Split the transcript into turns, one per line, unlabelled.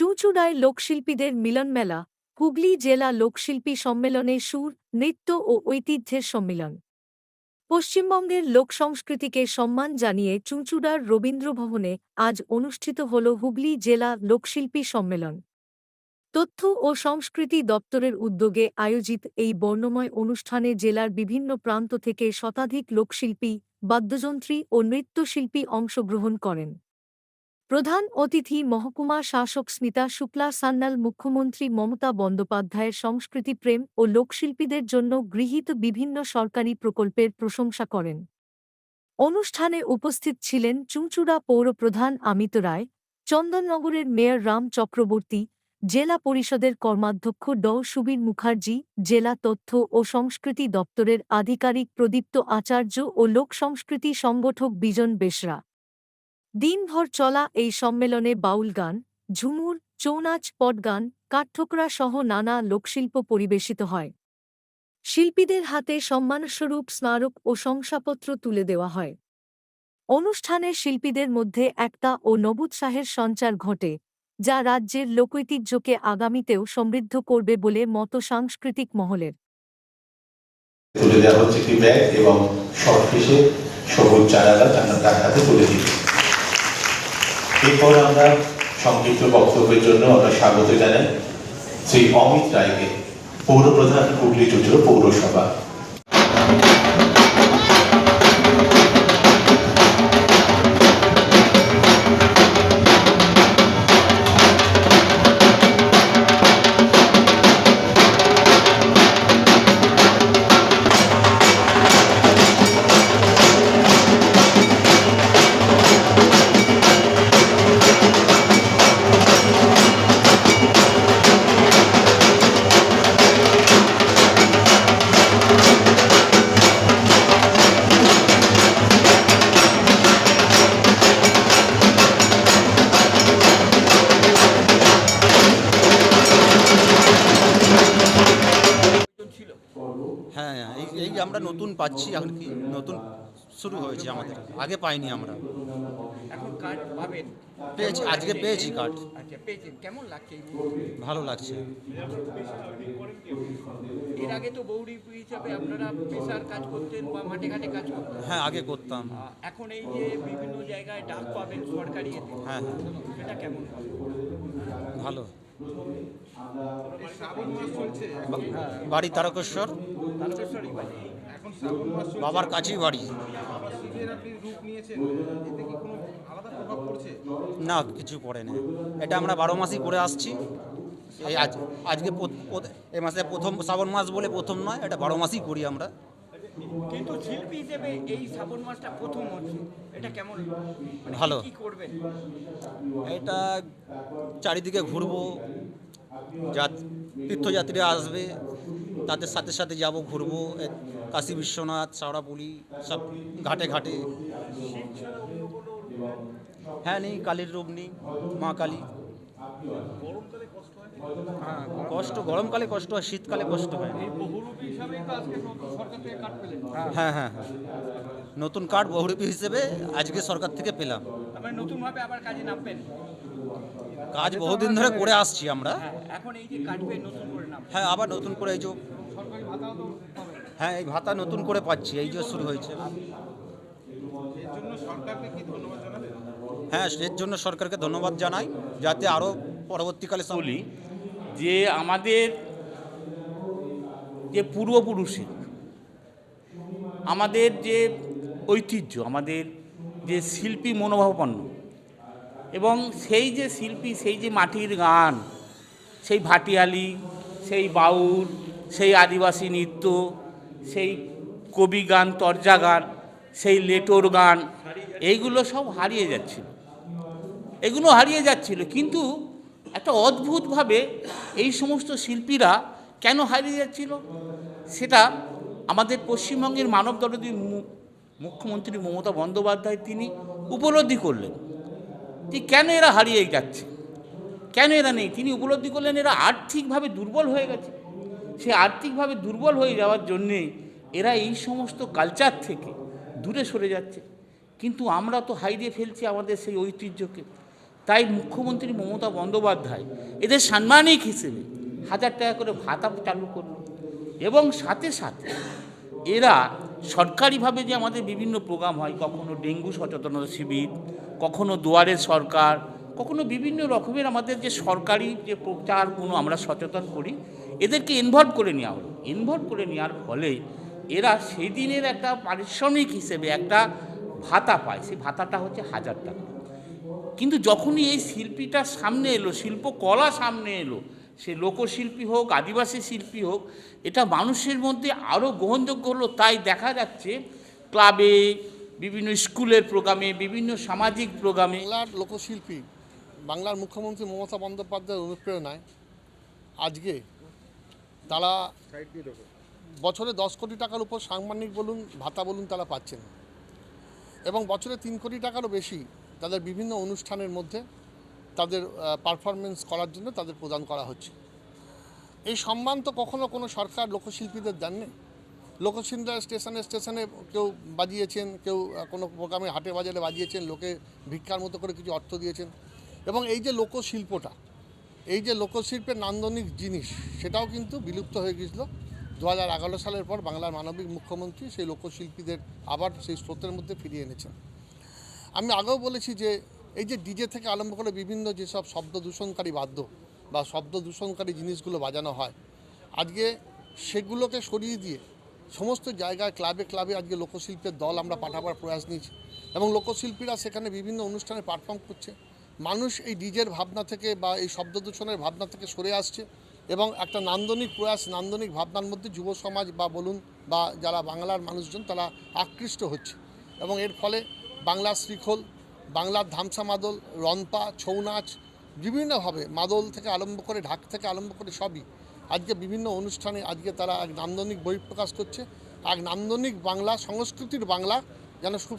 চুঁচুড়ায় লোকশিল্পীদের মিলনমেলা হুগলি জেলা লোকশিল্পী সম্মেলনে সুর, নৃত্য ও ঐতিহ্যের সম্মিলন। পশ্চিমবঙ্গের লোকসংস্কৃতিকে সম্মান জানিয়ে চুঁচুড়ার রবীন্দ্রভবনে আজ অনুষ্ঠিত হল হুগলি জেলা লোকশিল্পী সম্মেলন। তথ্য ও সংস্কৃতি দপ্তরের উদ্যোগে আয়োজিত এই বর্ণময় অনুষ্ঠানে জেলার বিভিন্ন প্রান্ত থেকে শতাধিক লোকশিল্পী, বাদ্যযন্ত্রী ও নৃত্যশিল্পী অংশগ্রহণ করেন। প্রধান অতিথি মহকুমা শাসক স্মিতা শুক্লা, সান্যাল মুখ্যমন্ত্রী মমতা বন্দ্যোপাধ্যায়ের সংস্কৃতি, প্রেম ও লোকশিল্পীদের জন্য গৃহীত বিভিন্ন সরকারি প্রকল্পের প্রশংসা করেন। অনুষ্ঠানে উপস্থিত ছিলেন চুঁচুড়া পৌরপ্রধান আমিত রায়, চন্দননগরের মেয়র রাম চক্রবর্তী, জেলা পরিষদের কর্মাধ্যক্ষ ড সুবীর মুখার্জি, জেলা তথ্য ও সংস্কৃতি দপ্তরের আধিকারিক প্রদীপ্ত আচার্য ও লোক সংস্কৃতি সংগঠক বিজন বেশরা দিনভর চলা এই সম্মেলনে বাউল গান, ঝুমুর, চৌনাচ, পটগান, কাঠঠোকরা সহ নানা লোকশিল্প পরিবেশিত হয়। শিল্পীদের হাতে সম্মানস্বরূপ স্মারক ও শংসাপত্র তুলে দেওয়া হয়। অনুষ্ঠানে শিল্পীদের মধ্যে একতা ও নবুৎসাহের সঞ্চার ঘটে, যা রাজ্যের লোকৈতিহ্যকে আগামীতেও সমৃদ্ধ করবে বলে মত সাংস্কৃতিক মহলের।
তুলে দেওয়া হচ্ছে একটি ব্যাগ এবং সবুজ চারা গাছ আমরা তার হাতে তুলে এরপর আমরা সংক্ষিপ্ত বক্তব্যের জন্য আমরা স্বাগত জানাই শ্রী অমিত রায়কে পৌরপ্রধান হুগলি চুচুড়ো পৌরসভা।
নতুন পাচ্ছি এখন কি নতুন শুরু হয়েছে আমাদের। আগে পাইনি আমরা।
এখন কার্ড পাবেন?
পেয়েছি আজকে পেয়েছি কার্ড
আচ্ছা পেয়েছেন কেমন লাগছে?
ভালো লাগছে।
এর আগে তো বৌরি হিসাবে আপনারা পেশার কাজ করতেন বা মাঠে ঘাটে কাজ করতেন।
হ্যাঁ আগে করতাম।
এখন এই যে বিভিন্ন জায়গায় ডাক পাবেন সরকারি এতে।
হ্যাঁ হ্যাঁ।
সেটা কেমন?
ভালো। বাড়ি তারকেশ্বর।
তারকেশ্বরী বাড়ি।
বাবার কাছেই বাড়ি। না কিছু পড়ে না। এটা আমরা বারো মাসই করে আসছি। এই আজ আজকে এ মাসে প্রথম শ্রাবণ মাস বলে প্রথম নয় এটা বারো মাসই করি আমরা।
কিন্তু শিল্পী হিসেবে এই শ্রাবণ মাসটা প্রথম হচ্ছে। এটা কেমন? মানে
ভালো।
কি করবেন
এটা চারিদিকে ঘুরবো যা তীর্থযাত্রীরা আসবে তাদের সাথে সাথে যাব ঘুরবো কাশী বিশ্বনাথ সাওড়াপুলি সব ঘাটে ঘাটে। হ্যাঁ নেই কালীর রূপ নেই মা কালী। হ্যাঁ কষ্ট গরমকালে কষ্ট হয় শীতকালে কষ্ট হয়। হ্যাঁ হ্যাঁ হ্যাঁ নতুন কার্ড বহুরূপী হিসেবে আজকে সরকার থেকে পেলাম।
নতুনভাবে আবার কাজে নামবেন।
কাজ বহুদিন ধরে করে আসছি আমরা।
হ্যাঁ এখন এই যে কাটবে নতুন করে নাম
হ্যাঁ আবার নতুন করে এই যে হ্যাঁ এই ভাতা নতুন করে পাচ্ছি এই যে শুরু হয়েছে। হ্যাঁ এর জন্য সরকারকে ধন্যবাদ জানাই যাতে আরও পরবর্তীকালে
বলি যে আমাদের যে পূর্বপুরুষের আমাদের যে ঐতিহ্য আমাদের যে শিল্পী মনোভাবাপন্ন এবং সেই যে শিল্পী, সেই যে মাটির গান, সেই ভাটিয়ালি, সেই বাউল, সেই আদিবাসী নৃত্য, সেই কবি গান, তরজা গান, সেই লেটোর গান, এইগুলো সব হারিয়ে যাচ্ছিল। এগুলো হারিয়ে যাচ্ছিল। কিন্তু একটা অদ্ভুতভাবে এই সমস্ত শিল্পীরা কেন হারিয়ে যাচ্ছিল? সেটা আমাদের পশ্চিমবঙ্গের মানব দরদী মুখ্যমন্ত্রী মমতা বন্দ্যোপাধ্যায়, তিনি উপলব্ধি করলেন। যে কেন এরা হারিয়ে যাচ্ছে? কেন এরা নেই? তিনি উপলব্ধি করলেন এরা আর্থিকভাবে দুর্বল হয়ে গেছে। সে আর্থিকভাবে দুর্বল হয়ে যাওয়ার জন্যে এরা এই সমস্ত কালচার থেকে দূরে সরে যাচ্ছে। কিন্তু আমরা তো হারিয়ে ফেলছি আমাদের সেই ঐতিহ্যকে। তাই মুখ্যমন্ত্রী মমতা বন্দ্যোপাধ্যায় এদের সাম্মানিক হিসেবে হাজার টাকা করে ভাতা চালু করল। এবং সাথে সাথে এরা সরকারিভাবে যে আমাদের বিভিন্ন প্রোগ্রাম হয়, কখনো ডেঙ্গু সচেতনতা শিবির কখনো দুয়ারের সরকার, কখনো বিভিন্ন রকমের আমাদের যে সরকারি যে প্রচারগুলো আমরা সচেতন করি, এদেরকে ইনভলভ করে নেওয়া হলো। ইনভলভ করে নেওয়ার ফলে এরা সেই দিনের একটা পারিশ্রমিক হিসেবে একটা ভাতা পায়। সেই ভাতাটা হচ্ছে হাজার টাকা। কিন্তু যখনই এই শিল্পীটা সামনে এলো, শিল্পকলা সামনে এলো, সে লোকশিল্পী হোক, আদিবাসী শিল্পী হোক, এটা মানুষের মধ্যে আরও গ্রহণযোগ্য হলো। তাই দেখা যাচ্ছে ক্লাবে বিভিন্ন স্কুলের প্রোগ্রামে, বিভিন্ন সামাজিক প্রোগ্রামে।
বাংলার লোকশিল্পী, বাংলার মুখ্যমন্ত্রী মমতা বন্দ্যোপাধ্যায়ের অনুপ্রেরণায় আজকে তারা বছরে দশ কোটি টাকার উপর সাংমানিক বলুন, ভাতা বলুন তারা পাচ্ছেন। এবং বছরে তিন কোটি টাকারও বেশি তাদের বিভিন্ন অনুষ্ঠানের মধ্যে তাদের পারফরমেন্স করার জন্য তাদের প্রদান করা হচ্ছে। এই সম্মান তো কখনো কোনো সরকার লোকশিল্পীদের দেননি? লোকশিল্পীরা স্টেশনে স্টেশনে কেউ বাজিয়েছেন, কেউ কোনো প্রোগ্রামে হাটে বাজারে বাজিয়েছেন, লোকে ভিক্ষার মতো করে কিছু অর্থ দিয়েছেন। এবং এই যে লোকশিল্পটা, এই যে লোকশিল্পের নান্দনিক জিনিস, সেটাও কিন্তু বিলুপ্ত হয়ে গিয়েছিল। দু সালের পর বাংলার মানবিক মুখ্যমন্ত্রী সেই লোকশিল্পীদের আবার সেই স্রোতের মধ্যে ফিরিয়ে এনেছেন। আমি আগেও বলেছি যে, এই যে ডিজে থেকে আরম্ভ করে বিভিন্ন যেসব শব্দ দূষণকারী বাদ্য বা শব্দ দূষণকারী জিনিসগুলো বাজানো হয়, আজকে সেগুলোকে সরিয়ে দিয়ে সমস্ত জায়গায় ক্লাবে ক্লাবে আজকে লোকশিল্পের দল আমরা পাঠাবার প্রয়াস নিয়েছি। এবং লোকশিল্পীরা সেখানে বিভিন্ন অনুষ্ঠানে পারফর্ম করছে। মানুষ এই ডিজের ভাবনা থেকে বা এই শব্দ দূষণের ভাবনা থেকে সরে আসছে এবং একটা নান্দনিক প্রয়াস, নান্দনিক ভাবনার মধ্যে যুব সমাজ বা বলুন বা যারা বাংলার মানুষজন তারা আকৃষ্ট হচ্ছে। এবং এর ফলে বাংলার শ্রীখোল, বাংলার ধামসা মাদল রনপা ছৌ নাচ, বিভিন্নভাবে মাদল থেকে আরম্ভ করে, ঢাক থেকে আরম্ভ করে সবই আজকে বিভিন্ন অনুষ্ঠানে আজকে তারা এক নান্দনিক বহিঃপ্রকাশ করছে। এক নান্দনিক বাংলা, সংস্কৃতির বাংলা যেন খুব